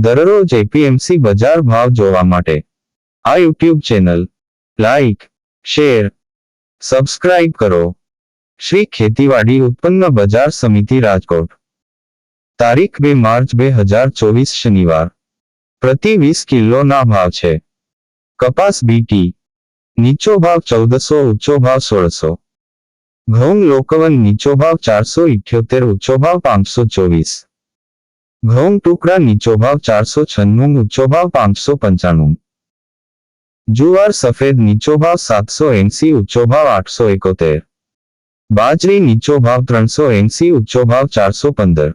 દરરોજ એપીએમસી બજાર ભાવ જોવા માટે. આ YouTube channel, like, share, subscribe કરો. શ્રી ખેતીવાડી ઉત્પન્ન બજાર સમિતિ રાજકોટ. તારીખ બે માર્ચ બે હજાર ચોવીસ શનિવાર. પ્રતિ વીસ કિલોના ભાવ છે. કપાસ બીટી નીચો ભાવ ચૌદસો, ઊંચો ભાવ સોળસો. ઘઉં લોકવન નીચો ભાવ ચારસો ઇઠ્યોતેર, ઊંચો ભાવ પાંચસો ચોવીસ. ઘઉં ટુકડા નીચો ભાવ ચારસો છન્નું, ઊંચો ભાવ પાંચસો પંચાણું. જુવાર સફેદ નીચો ભાવ સાતસો એંસી, ઊંચો ભાવ આઠસો એકોતેર. બાજરી નીચો ભાવ ત્રણસો એંસી, ઊંચો ભાવ ચારસો પંદર.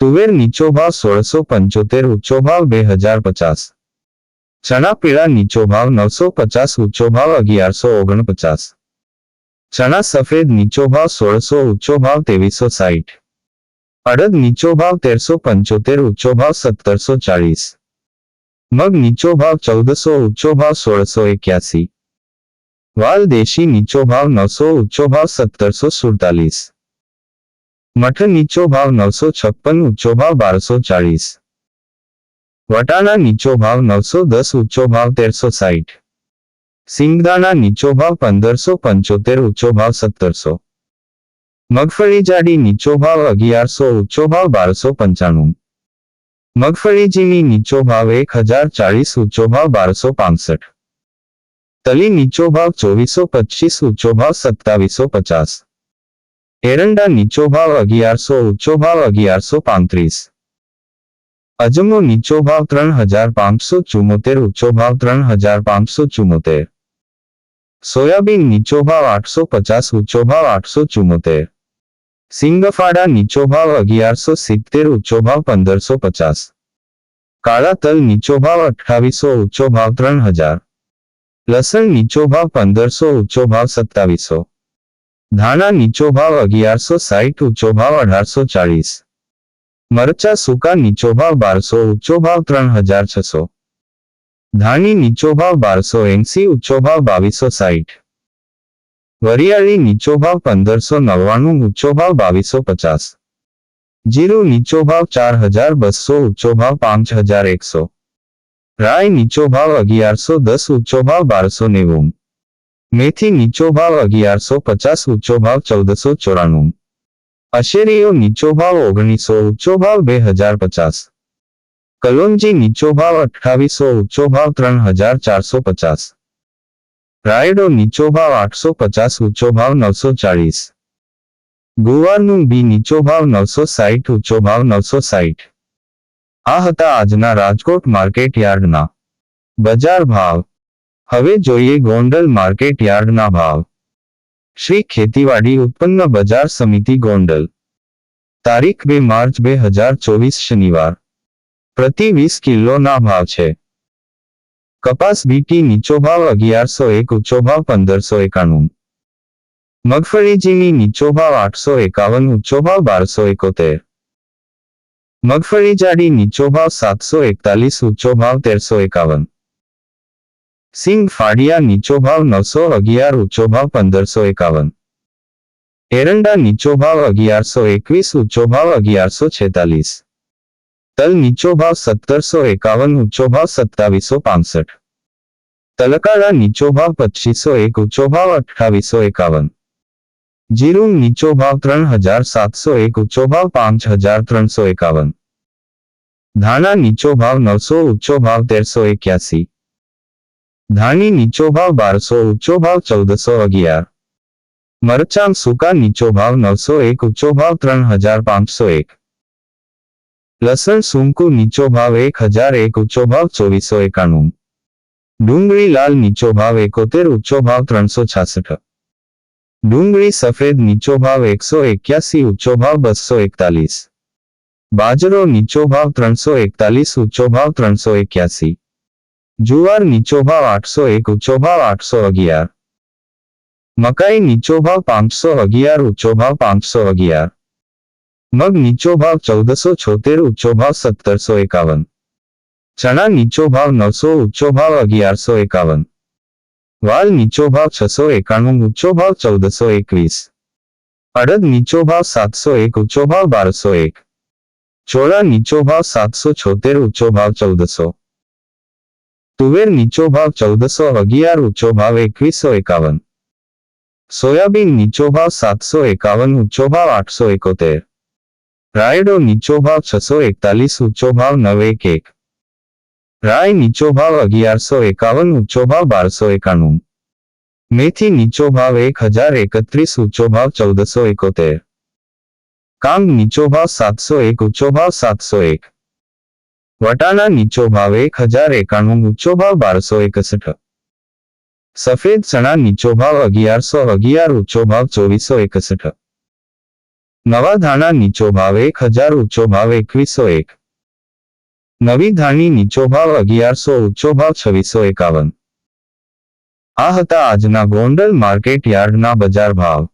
તુવેર નીચો ભાવ સોળસો પંચોતેર, ઊંચો ભાવ બે હજાર પચાસ. ચણા પીળા નીચો ભાવ નવસો પચાસ, ઊંચો ભાવ અગિયારસો ઓગણપચાસ. ચણા સફેદ નીચો ભાવ સોળસો, ઊંચો ભાવ ત્રેવીસો સાઠ. અડદ નીચો ભાવ તેરસો પંચોતેર ઊંચો ભાવ સત્તરસો ચાળીસ મગ નીચો ભાવ ચૌદસો ઊંચો ભાવ સોળસો એક્યાસી વાલ દેશી નીચો ભાવ નવસો ઊંચો ભાવ સત્તરસો સુડતાલીસ મઠ નીચો ભાવ નવસો છપ્પન ઊંચો ભાવ બારસો ચાળીસ વટાણા નીચો ભાવ નવસો દસ ઊંચો ભાવ તેરસો સાઠ સિંગદાણા નીચો ભાવ પંદરસો પંચોતેર ઊંચો ભાવ સત્તરસો મગફળી જાડી નીચો ભાવ અગિયારસો ઊંચો ભાવ બારસો પંચાણું મગફળી ઝીણી નીચો ભાવ એક હજાર ચાળીસ ઊંચો ભાવ બારસો પાંસઠ તલી નીચો ભાવ ચોવીસો પચીસ ઊંચો ભાવ સત્તાવીસો પચાસ એરંડા નીચો ભાવ અગિયારસો ઊંચો ભાવ અગિયારસો પાંત્રીસ અજમો નીચો ભાવ ત્રણ હજાર પાંચસો ચુમ્મોતેર ઊંચો ભાવ ત્રણ હજાર પાંચસો ચુમ્મોતેર સોયાબીન નીચો ભાવ આઠસો પચાસ ઊંચો ભાવ આઠસો ચુમ્મોતેર સિંગફાડા નીચો ભાવ અગિયારસો સિત્તેર ઊંચો ભાવ પંદરસો પચાસ. કાળા તલ નીચો ભાવ અઠાવીસો ઊંચો ભાવ ત્રણ હજાર. લસણ નીચો ભાવ પંદરસો ઊંચો ભાવ સત્તાવીસો. ધાણા નીચો ભાવ અગિયારસો સાઠ ઊંચો ભાવ અઢારસો ચાળીસ. મરચા સૂકા નીચો ભાવ બારસો ઊંચો ભાવ ત્રણ હજાર છસો. ધાણી નીચો ભાવ બારસો એંસી ઊંચો ભાવ બાવીસો સાઠ વરિયાળી નીચો ભાવ પંદરસો નવ્વાણું, ઊંચો ભાવ બાવીસો પચાસ. જીરું નીચો ભાવ ચાર હજાર બસો, ઊંચો ભાવ પાંચ હજાર એકસો. રાય નીચો ભાવ અગિયારસો દસ, ઊંચો ભાવ બારસો નેવું. મેથી નીચો ભાવ અગિયારસો પચાસ, ઊંચો ભાવ ચૌદસો ચોરાણું. અશેરીઓ નીચો ભાવ ઓગણીસો, ઊંચો ભાવ બે હજાર પચાસ. કલોંજી નીચો ભાવ અઠ્ઠાવીસો, ઊંચો ભાવ ત્રણ હજાર ચારસો પચાસ. રાયડો નીચો ભાવ આઠસો પચાસ, ઊંચો ભાવ નવસો ચાળીસ. ગુવારનું બી નીચો ભાવ નવસો સાહીઠ, ઊંચો ભાવ નવસો સાહીઠ. આ હતા આજના રાજકોટ માર્કેટ યાર્ડના. બજાર ભાવ. હવે જોઈએ ગોંડલ માર્કેટ યાર્ડના ભાવ. શ્રી ખેતીવાડી ઉત્પન્ન બજાર સમિતિ ગોંડલ. તારીખ બે માર્ચ બે હજાર ચોવીસ શનિવાર. પ્રતિ વીસ કિલોના ભાવ છે. કપાસ બીટી નીચો ભાવ અગિયારસો એક ઊંચો ભાવ પંદરસો એકાણું. મગફળીજીની નીચો ભાવ આઠસો એકાવન ઊંચો ભાવ બારસો એકોતેર. મગફળી જાડી નીચો ભાવ સાતસો એકતાલીસ ઊંચો ભાવ તેરસો એકાવન. સિંગ ફાડિયા નીચો ભાવ નવસો અગિયાર ઊંચો ભાવ પંદરસો એકાવન. એરંડા નીચો ભાવ અગિયારસો એકવીસ ઊંચો ભાવ અગિયારસો છેતાલીસ. તલ નીચો ભાવ સત્તરસો એકાવન ઊંચો ભાવ સત્તાવીસો પાસઠ તલકાળા નીચો ભાવ પચીસો એક ઊંચો ભાવ અઠ્ઠાવીસો એકાવન જીરું નીચો ભાવ ત્રણ હજાર સાતસો એક ઊંચો ભાવ પાંચ હજાર ત્રણસો એકાવન ધાણા નીચો ભાવ નવસો ઊંચો ભાવ તેરસો એક્યાસી ધાણી નીચો ભાવ બારસો ઊંચો ભાવ ચૌદસો અગિયાર મરચાં સૂકા નીચો ભાવ નવસો એક ઊંચો ભાવ ત્રણ હજાર પાંચસો એક લસણ સુમકુ નીચો ભાવ એક હજાર એક ઊંચો ભાવ ચોવીસો એકાણું. ડુંગળી લાલ નીચો ભાવ એકોતેર, ઊંચો ભાવ ત્રણસો છાસઠ. ડુંગળી સફેદ નીચો ભાવ એકસો એક્યાસી, ઊંચો ભાવ બસો એકતાલીસ. બાજરો નીચો ભાવ ત્રણસો એકતાલીસ, ઊંચો ભાવ ત્રણસો એક્યાસી. જુવાર નીચો ભાવ આઠસો એક, ઊંચો ભાવ આઠસો અગિયાર. મકાઈ નીચો ભાવ પાંચસો અગિયાર, ઊંચો ભાવ પાંચસો અગિયાર. મગ નીચો ભાવ ચૌદસો છોતેર ઊંચો ભાવ સત્તરસો એકાવન ચણા નીચો ભાવ નવસો ઊંચો ભાવ અગિયારસો એકાવન વાલ નીચો ભાવ છસો એકાણું ઊંચો ભાવ ચૌદસો એકવીસ અડદ નીચો ભાવ સાતસો એક ઊંચો ભાવ બારસો એક ચોળા નીચો ભાવ સાતસો છોતેર ઊંચો ભાવ ચૌદસો તુવેર નીચો ભાવ ચૌદસો અગિયાર ઊંચો ભાવ એકવીસો એકાવન સોયાબીન નીચો ભાવ સાતસો એકાવન ઊંચો ભાવ આઠસો એકોતેર રાયડો નીચો ભાવ છસો એકતાલીસ ઊંચો ભાવ નવ એક એક રાય નીચો ભાવ અગિયારસો એકાવન ઊંચો ભાવ બારસો એકાણું મેથી નીચો ભાવ એક હજાર એકત્રીસ ઊંચો ભાવ ચૌદસો એકોતેર કાંગ નીચો ભાવ સાતસો એક ઊંચો ભાવ સાતસો એક વટાણા નીચો ભાવ એક હજાર એકાણું ઊંચો ભાવ બારસો એકસઠ સફેદ ચણા નીચો ભાવ અગિયારસો અગિયાર ઊંચો ભાવ ચોવીસો એકસઠ નવા ધાણા નીચો ભાવ એક હજાર, ઊંચો ભાવ એકવીસો એક. નવી ધાણી નીચો ભાવ અગિયારસો, ઊંચો ભાવ છવ્વીસો એકાવન. આ હતા આજના ગોંડલ માર્કેટ યાર્ડના બજાર ભાવ.